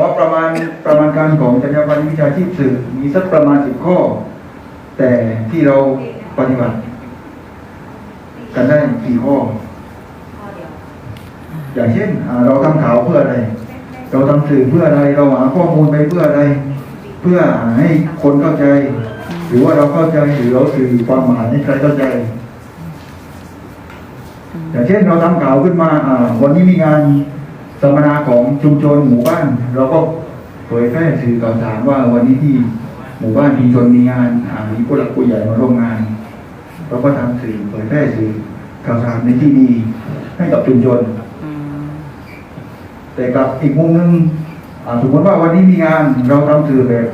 ว่าประมาณประมาณการของจรรยาบรรณวิชาชีพสื่อมีสักประมาณสิบข้อ แต่ที่เราปฏิบัติ กันได้กี่ข้อ อย่างเช่นเราทำข่าวเพื่ออะไร เราทำสื่อเพื่ออะไร เราหาข้อมูลไปเพื่ออะไร เพื่อให้คนเข้าใจ หรือว่าเราเข้าใจหรือเราสื่อความหมายให้ใครเข้าใจอย่างเช่นเราทำข่าวขึ้นมาวันนี้มีงาน สัมมนาของชุมชนหมู่บ้าน เราก็เผยแพร่สื่อข่าวสารว่าวันนี้ที่หมู่บ้านชุมชนมีงานอ่ามีผู้หลักผู้ใหญ่มาร่วมงาน เราก็ทำสื่อเผยแพร่สื่อข่าวสารในที่ดีให้กับชุมชน แต่กับอีกมุมหนึ่งอ่าสมมติว่าวันนี้มีงานเราทำสื่อแบบ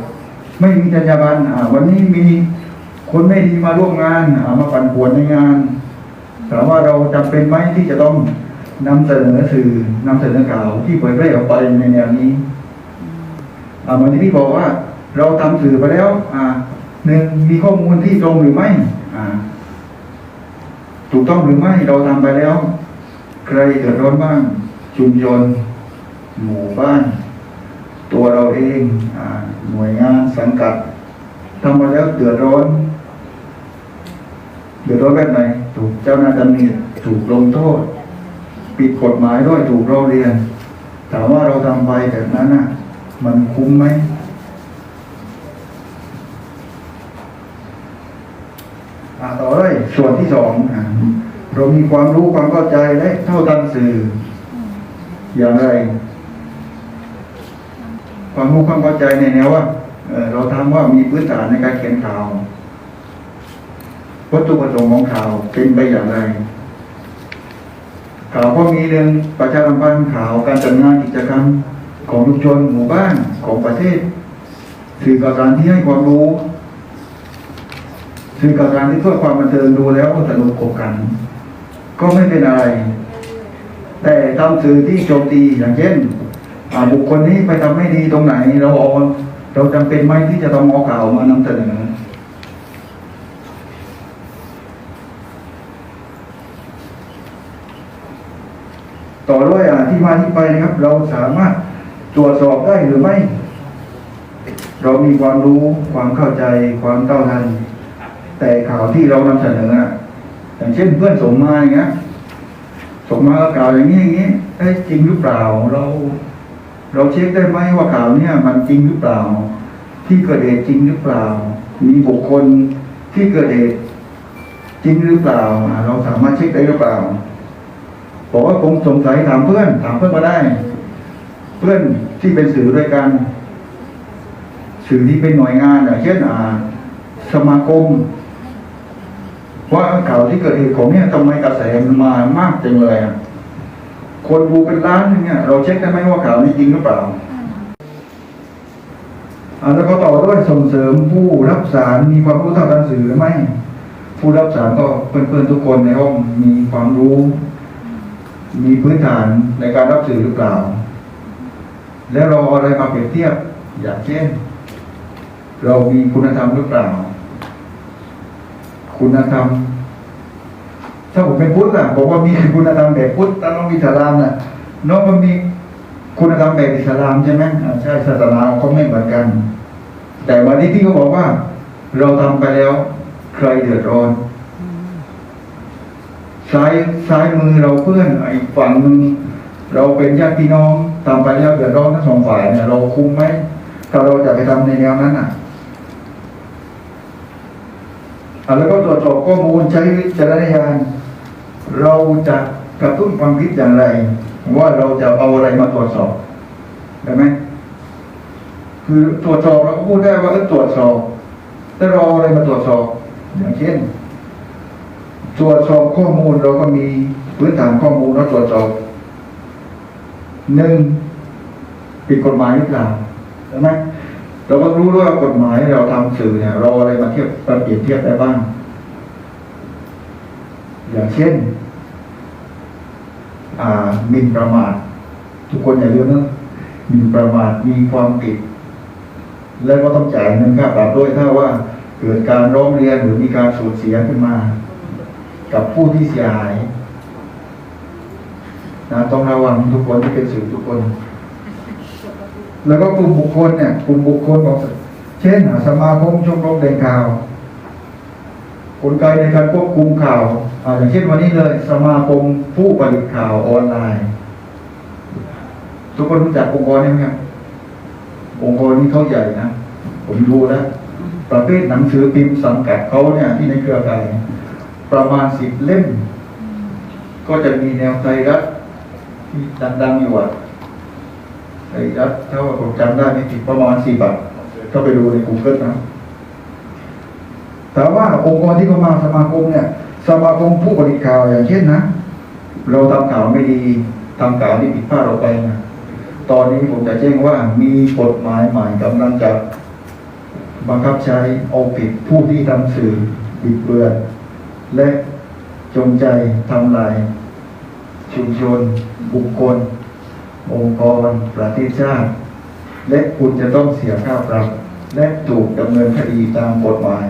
ไม่มีจรรยาบรรณอ่าวันนี้มีคนไม่ดีมาร่วมงานอ่ามาปั่นป่วนในงานถามว่าเราจำเป็นไหมที่จะต้อง นำเสนอสื่อนำเสนอข่าวที่เผยแพร่ออกไปในแนวนี้อ่าเหมือนที่พี่บอกว่า เราทำสื่อไปแล้ว อ่าหนึ่งมีข้อมูลที่ตรงหรือไม่ อ่า ถูกต้องหรือไม่เราทำไปแล้ว ใครเดือดร้อนบ้าง ชุมชนหมู่บ้าน ตัวเราเองอหน่วยงานสังกัดทำมาแล้วเดือดร้อน เดือดร้อนแบบไหน ถูกเจ้าหน้าที่ถูกลงโทษ ปิดกฎหมายด้วยถูกเราเรียนถามว่าเราทำไปแบบนั้นน่ะ มันคุ้มไหมต่อเลยส่วนที่สองเรามีความรู้ความเข้าใจและเท่าทันสื่อ อย่างไร ความรู้ความเข้าใจในแนวว่าเอ่อเราทำว่ามีพื้นฐานในการเขียนข่าววัตถุประสงค์ของข่าวเป็นไปอย่างไร ข่าวก็มีเรื่องประชาสัมพันธ์ข่าวการจัดงานกิจกรรมของชุมชนหมู่บ้านของประเทศสื่อข่าวสารที่ให้ความรู้สื่อข่าวสารที่เพื่อความบันเทิงดูแล้วก็สนุกขบขัน ก็ไม่เป็นอะไร แต่ทำสื่อที่โจมตีอย่างเช่นบุคคลนี้ไปทำไม่ดีตรงไหน เราเอาเราจำเป็นไหมที่จะต้องเอาข่าวมานำเสนอ ต่อด้วยอ่าที่มาที่ไปนะครับ เราสามารถตรวจสอบได้หรือไม่ เรามีความรู้ความเข้าใจความเท่าทัน แต่ข่าวที่เรานำเสนออะอย่างเช่นเพื่อนส่งมาอย่างเงี้ยส่งมาข่าวอย่างนี้อย่างนี้เอ้ยจริงหรือเปล่าเรา เราเช็คได้ไหมว่าข่าวเนี่ยมันจริงหรือเปล่า ที่เกิดเหตุจริงหรือเปล่า มีบุคคลที่เกิดเหตุจริงหรือเปล่าอ่าเราสามารถเช็คได้หรือเปล่า บอกว่าผมสงสัยถามเพื่อน ถามเพื่อนมาได้ เพื่อนที่เป็นสื่อด้วยกัน สื่อที่เป็นหน่วยงานอย่างเช่นอ่า สมาคม ว่าข่าวที่เกิดเหตุของเนี่ยทำไมกระแสมันมามากจังเลยอะคนดูเป็นล้านนึงเนี่ยเราเช็คได้ไหมว่าข่าวนี้จริงหรือเปล่าอ่าแล้วก็ต่อด้วยส่งเสริมผู้รับสารมีความรู้ทางการสื่อหรือไม่ ผู้รับสารก็เพื่อนๆทุกคนในห้องมีความรู้ มีพื้นฐานในการรับสื่อหรือเปล่า แล้วเราอะไรมาเปรียบเทียบอย่างเช่น เรามีคุณธรรมหรือเปล่า คุณธรรม ถ้าผมเป็นพุทธอะบอกว่ามีคุณธรรมแบบพุทธแต่ต้องมีสลามนะน้องมันมีคุณธรรมแบบอิสลามใช่ไหมใช่ศาสนาเขาไม่เหมือนกัน แต่วันนี้พี่ก็บอกว่า เราทำไปแล้วใครเดือดร้อน ซ้ายซ้ายมือเราเพื่อนไอ้ฝั่งมึงเราเป็นญาติพี่น้องทำไปแล้วเดือดร้อนทั้งสองฝ่ายเนี่ยเราคุ้มไหมถ้าเราจะไปทำในแนวนั้นอะอะแล้วก็ตรวจสอบข้อมูลใช้วิจารณญาณเราจะกระตุ้นความคิดอย่างไร ว่าเราจะเอาอะไรมาตรวจสอบได้ไหมคือตรวจสอบเราก็พูดได้ว่าเออตรวจสอบแต่เราเอาอะไรมาตรวจสอบ อย่างเช่น ตรวจสอบข้อมูลเราก็มีพื้นฐานข้อมูลเราตรวจสอบหนึ่งผิดกฎหมายหรือเปล่าใช่ไหมเราก็รู้ด้วยว่ากฎหมายเราทำสื่อเนี่ยเราอะไรมาเทียบมาเปรียบเทียบได้บ้าง อย่างเช่นอ่ามินประมาททุกคนอย่าลืมนะมินประมาทมีความผิด แล้วก็ต้องจ่ายเงินค่าปรับด้วยถ้าว่าเกิดการร้องเรียนหรือมีการสูญเสียขึ้นมา กับผู้ที่เสียหายนะต้องระวังทุกคนที่เป็นสื่อทุกคน แล้วก็กลุ่มบุคคลเนี่ยกลุ่มบุคคลบอกเช่น สมาคมชมรมแหล่งข่าวกลไกในการควบคุมข่าวอาอย่างเช่นวันนี้เลย สมาคมผู้ผลิตข่าวออนไลน์ ทุกคนรู้จักองค์กรนี้ไหมครับองค์กรนี้เขาใหญ่นะ ผมดูแล้วประเภทหนังสือพิมพ์สังกัดเขาเนี่ยที่ในเครือข่ายเนี่ย ประมาณสิบเล่ม ก็จะมีแนวไทรัฐที่ดังๆอยู่อะไทรัฐถ้าว่าผมจำได้ไม่ผิดประมาณสี่บาทก็ไปดูใน Google นะแต่ว่าองค์กรที่เข้ามาสมาคมเนี่ย สมาคมผู้ผลิตข่าวอย่างเช่นนะเราทำข่าวไม่ดีทำข่าวที่ผิดพลาดออกไปนะตอนนี้ผมจะแจ้งว่ามีกฎหมายใหม่กำลังจะบังคับใช้เอาผิดผู้ที่ทำสื่อบิดเบือน และจงใจทำลาย ชุมชน บุคคล องค์กร ประเทศชาติ และคุณจะต้องเสียค่าปรับ และถูกดำเนินคดีตามกฎหมาย